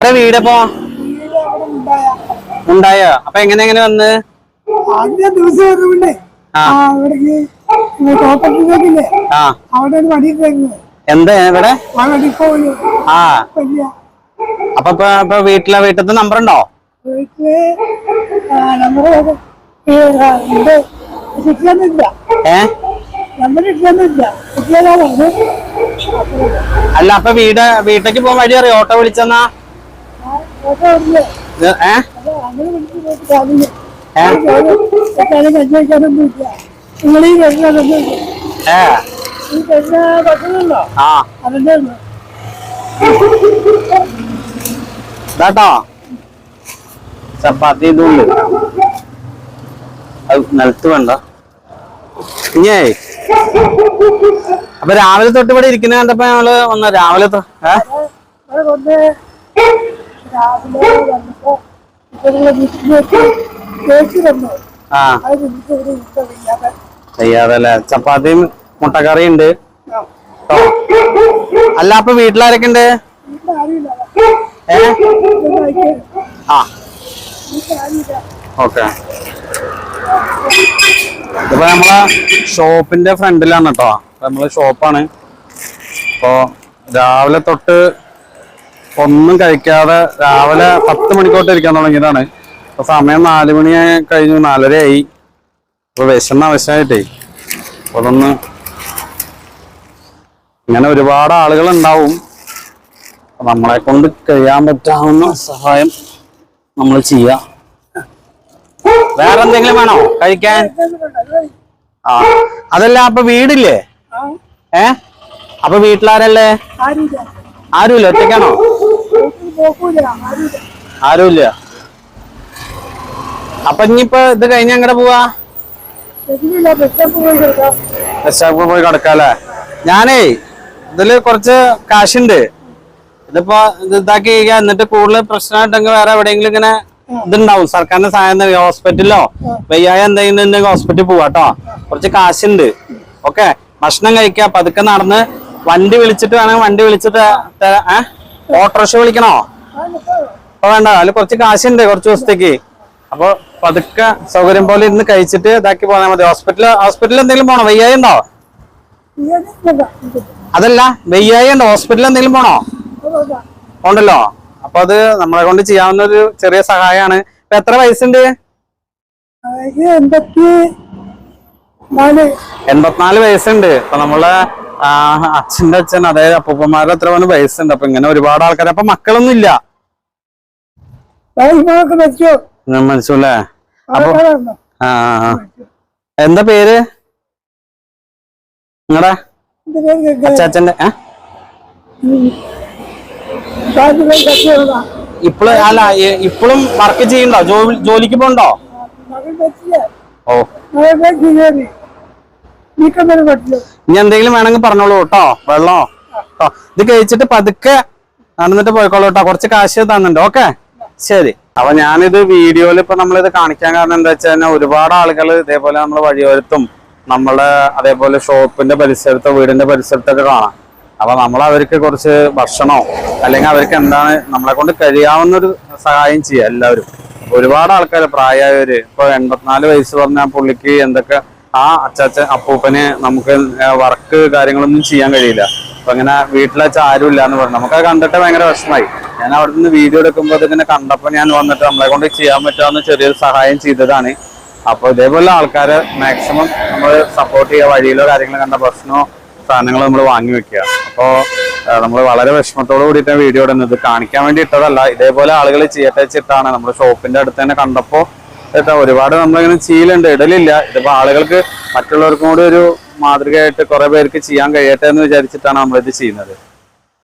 എവിടെ വീടപ്പോ? ഉണ്ടായോ? അപ്പൊ എങ്ങനെ എങ്ങനെ വന്ന്? ആദ്യ ദിവസം അവിടെ ഒരു വടി. എന്താ? ഇവിടെ ആ അപ്പൊ ഇപ്പൊ വീട്ടിലെ വീട്ടിലത്തെ നമ്പർ ഉണ്ടോ അല്ല അപ്പൊ വീട് വീട്ടിലേക്ക് പോവാൻ വഴി അറിയോ ഓട്ടോ വിളിച്ചെന്നാ? ഇതാട്ടോ. ചപ്പാത്തി നിലത്ത് വേണ്ട. ഇഞ്ഞേ അപ്പൊ രാവിലെ തൊട്ട് ഇവിടെ ഇരിക്കുന്ന കണ്ടപ്പോ ഞങ്ങൾ വന്ന രാവിലെ തൊ- ഏ? അവിടെ കൊണ്ട് രാവിലെ വന്നപ്പോ ഇപ്പൊ വീട്ടിലേക്ക് കേക്ക് തന്നു. ആ. അത് എനിക്ക് ഇവിടെ ഇഷ്ടം വയ്യാതെ. ചെയ്യാതല്ലേ ചപ്പാത്തിയും മുട്ടക്കറി ഉണ്ട്. അല്ല അപ്പൊ വീട്ടിലാരൊക്കെ ഉണ്ട് വീട്ടിൽ ആരുമില്ല. ഏ? ആ. വീട്ടിൽ ആരുമില്ല. ഓക്കെ. ഇപ്പൊ നമ്മളെ ഷോപ്പിന്റെ ഫ്രണ്ടിലാണ് കേട്ടോ. നമ്മളെ ഷോപ്പാണ്. അപ്പോ രാവിലെ തൊട്ട് ഒന്നും കഴിക്കാതെ രാവിലെ പത്ത് മണിക്കോട്ട് ഇരിക്കാൻ തുടങ്ങിയതാണ്. ഇപ്പൊ സമയം നാല് മണി കഴിഞ്ഞു നാലരയായി. ഇപ്പൊ വിശന്ന ആവശ്യമായിട്ടേ അപ്പൊ അതൊന്ന് ഇങ്ങനെ ഒരുപാട് ആളുകൾ ഉണ്ടാവും നമ്മളെ കൊണ്ട് കഴിയാൻ പറ്റാവുന്ന സഹായം നമ്മൾ ചെയ്യാം. വേറെ എന്തെങ്കിലും വേണോ കഴിക്കാൻ? ആ അതല്ല അപ്പൊ വീടില്ലേ? ഏ? അപ്പൊ വീട്ടിലാരല്ലേ? ആരുമില്ല ഒറ്റയ്ക്കാണോ? ആരുമില്ല. അപ്പൊ ഇനിയിപ്പോ ഇത് കഴിഞ്ഞ എങ്ങടെ പോവാ? ബസ് സ്റ്റോപ്പിൽ പോയി കിടക്കാല്ലേ ഞാനേ ഇതിൽ കുറച്ച് കാശുണ്ട്. ഇതിപ്പോ ഇത് ഇതാക്കി എന്നിട്ട് കൂടുതൽ പ്രശ്നമായിട്ടെങ്കിൽ വേറെ എവിടെയെങ്കിലും ഇങ്ങനെ ഇതുണ്ടാവും. സർക്കാരിന്റെ സഹായം ഹോസ്പിറ്റലിലോ വയ്യായ എന്തെങ്കിലും ഉണ്ടെങ്കിൽ ഹോസ്പിറ്റലിൽ പോവാട്ടോ കുറച്ച് കാശുണ്ട്. ഓക്കെ ഭക്ഷണം കഴിക്കുക പതുക്കെ നടന്ന് വണ്ടി വിളിച്ചിട്ട് വേണമെങ്കിൽ വണ്ടി വിളിച്ചിട്ട് ഓട്ടോറിക്ഷ വിളിക്കണോ? അപ്പൊ വേണ്ട അതിൽ കുറച്ച് കാശുണ്ട് കുറച്ച് ദിവസത്തേക്ക്. അപ്പൊ പതുക്കെ സൗകര്യം പോലെ ഇരുന്ന് കഴിച്ചിട്ട് ഇതാക്കി പോന്നാൽ മതി. ഹോസ്പിറ്റലിൽ ഹോസ്പിറ്റലിൽ എന്തെങ്കിലും പോണോ? വെയ്യായി ഉണ്ടോ അതല്ല വെയ്യായി ഉണ്ടോ ഹോസ്പിറ്റലിൽ എന്തെങ്കിലും പോണോ? ഉണ്ടല്ലോ അപ്പൊ അത് നമ്മളെ കൊണ്ട് ചെയ്യാവുന്ന ഒരു ചെറിയ സഹായമാണ് ഇപ്പൊ എത്ര വയസ്സുണ്ട്? എൺപത്തി നാല്. എൺപത്തിനാല് വയസ്സുണ്ട്. ഇപ്പൊ നമ്മളെ ആ, അച്ഛന്റെ അച്ഛൻ അതായത് അപ്പൂപ്പന്മാരുടെ അത്ര പോലും വയസ്സുണ്ട്. അപ്പൊ ഇങ്ങനെ ഒരുപാട് ആൾക്കാർ അപ്പൊ മക്കളൊന്നും ഇല്ല. മനസ്സിലെ അപ്പൊ ആ. എന്താ പേര്? നിങ്ങടെ? അച്ചാച്ചന്റെ ഇപ്പോഴും അല്ല ഇപ്പളും വർക്ക് ചെയ്യണ്ടോ ജോലി ജോലിക്ക് പോണ്ടോ? ഓ. ഇനി എന്തെങ്കിലും വേണമെങ്കിൽ പറഞ്ഞോളൂ കേട്ടോ. വെള്ളോ? ഇത് കഴിച്ചിട്ട് പതുക്കെ നടന്നിട്ട് പോയിക്കോളൂ കേട്ടോ. കുറച്ച് കാശ് തന്നിട്ടുണ്ട്. ഓക്കെ? ശരി. അപ്പൊ ഞാനിത് വീഡിയോയിൽ ഇപ്പൊ നമ്മളിത് കാണിക്കാൻ കാരണം എന്താ വെച്ച് കഴിഞ്ഞാൽ ഒരുപാട് ആളുകൾ ഇതേപോലെ നമ്മൾ വഴിയോരത്തും നമ്മളെ അതേപോലെ ഷോപ്പിന്റെ പരിസരത്തോ വീടിന്റെ പരിസരത്തൊക്കെ കാണാം. അപ്പൊ നമ്മൾ അവർക്ക് കുറച്ച് ഭക്ഷണോ അല്ലെങ്കിൽ അവർക്ക് എന്താണ് നമ്മളെ കൊണ്ട് കഴിയാവുന്ന ഒരു സഹായം ചെയ്യുക എല്ലാവരും. ഒരുപാട് ആൾക്കാർ പ്രായമായവര്. ഇപ്പൊ എൺപത്തിനാല് വയസ്സ് പറഞ്ഞ പുള്ളിക്ക് എന്തൊക്കെ ആ അച്ചാച്ച അപ്പൂപ്പന് നമുക്ക് വർക്ക് കാര്യങ്ങളൊന്നും ചെയ്യാൻ കഴിയില്ല. അപ്പൊ ഇങ്ങനെ വീട്ടിലെ ആരും ഇല്ല എന്ന് പറഞ്ഞു നമുക്കത് കണ്ടിട്ട് ഭയങ്കര വിഷമായി ഞാൻ അവിടെ നിന്ന് വീഡിയോ എടുക്കുമ്പോൾ ഇതിങ്ങനെ കണ്ടപ്പോ ഞാൻ വന്നിട്ട് നമ്മളെ കൊണ്ട് ചെയ്യാൻ പറ്റാവുന്ന ചെറിയൊരു സഹായം ചെയ്തതാണ്. അപ്പൊ ഇതേപോലെ ആൾക്കാരെ മാക്സിമം നമ്മൾ സപ്പോർട്ട് ചെയ്യുക വഴിയിലോ കാര്യങ്ങളോ കണ്ട ഭക്ഷണമോ സാധനങ്ങൾ നമ്മൾ വാങ്ങി വെക്കുക. അപ്പോ നമ്മൾ വളരെ വിഷമത്തോട് കൂടിയിട്ട് വീഡിയോ ഇടുന്നത്. കാണിക്കാൻ വേണ്ടി ഇട്ടതല്ല ഇതേപോലെ ആളുകൾ ചെയ്യട്ടെ വെച്ചിട്ടാണ്. നമ്മുടെ ഷോപ്പിന്റെ അടുത്ത് തന്നെ കണ്ടപ്പോ ഇതാ ഒരുപാട് നമ്മളിങ്ങനെ ചെയ്യലുണ്ട് ഇടലില്ല. ഇതിപ്പോ ആളുകൾക്ക് മറ്റുള്ളവർക്കും കൂടി ഒരു മാതൃകയായിട്ട് കുറെ പേർക്ക് ചെയ്യാൻ കഴിയട്ടെ എന്ന് വിചാരിച്ചിട്ടാണ് നമ്മളിത് ചെയ്യുന്നത്.